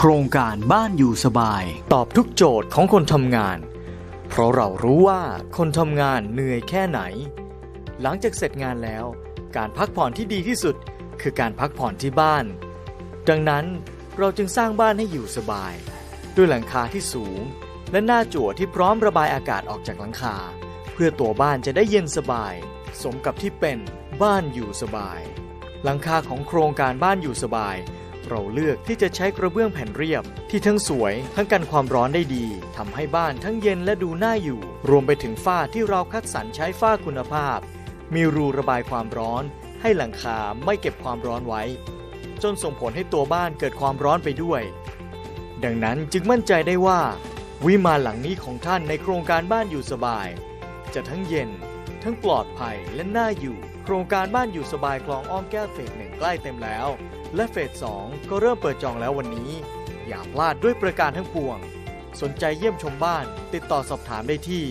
โครงการบ้านอยู่สบาย ตอบทุกโจทย์ของคนทำงาน เพราะเรารู้ว่าคนทำงานเหนื่อยแค่ไหน หลังจากเสร็จงานแล้ว การพักผ่อนที่ดีที่สุด คือการพักผ่อนที่บ้าน ดังนั้นเราจึงสร้างบ้านให้อยู่สบาย ด้วยหลังคาที่สูง และหน้าจั่วที่พร้อมระบายอากาศออกจากหลังคา เพื่อตัวบ้านจะได้เย็นสบาย สมกับที่เป็นบ้านอยู่สบาย หลังคาของโครงการบ้านอยู่สบาย เราเลือกที่จะใช้กระเบื้องแผ่นเรียบ ที่ทั้งสวยทั้งกันความร้อนได้ดีทำให้บ้านทั้งเย็นและดูน่าอยู่ รวมไปถึงฝ้าที่เราคัดสรรใช้ฝ้าคุณภาพ มีรูระบายความร้อน ให้หลังคาไม่เก็บความร้อนไว้ จนส่งผลให้ตัวบ้านเกิดความร้อนไปด้วย ดังนั้นจึงมั่นใจได้ว่า วิมานหลังนี้ของท่านในโครงการบ้านอยู่สบาย จะทั้งเย็น ทั้งปลอดภัยและน่าอยู่ โครงการบ้านอยู่สบายคลองอ้อมแก้วเฟสหนึ่งใกล้เต็มแล้ว และเฟสสองก็เริ่มเปิดจองแล้ววันนี้ อย่าพลาดด้วยประการทั้งปวง สนใจเยี่ยมชมบ้าน ติดต่อสอบถามได้ที่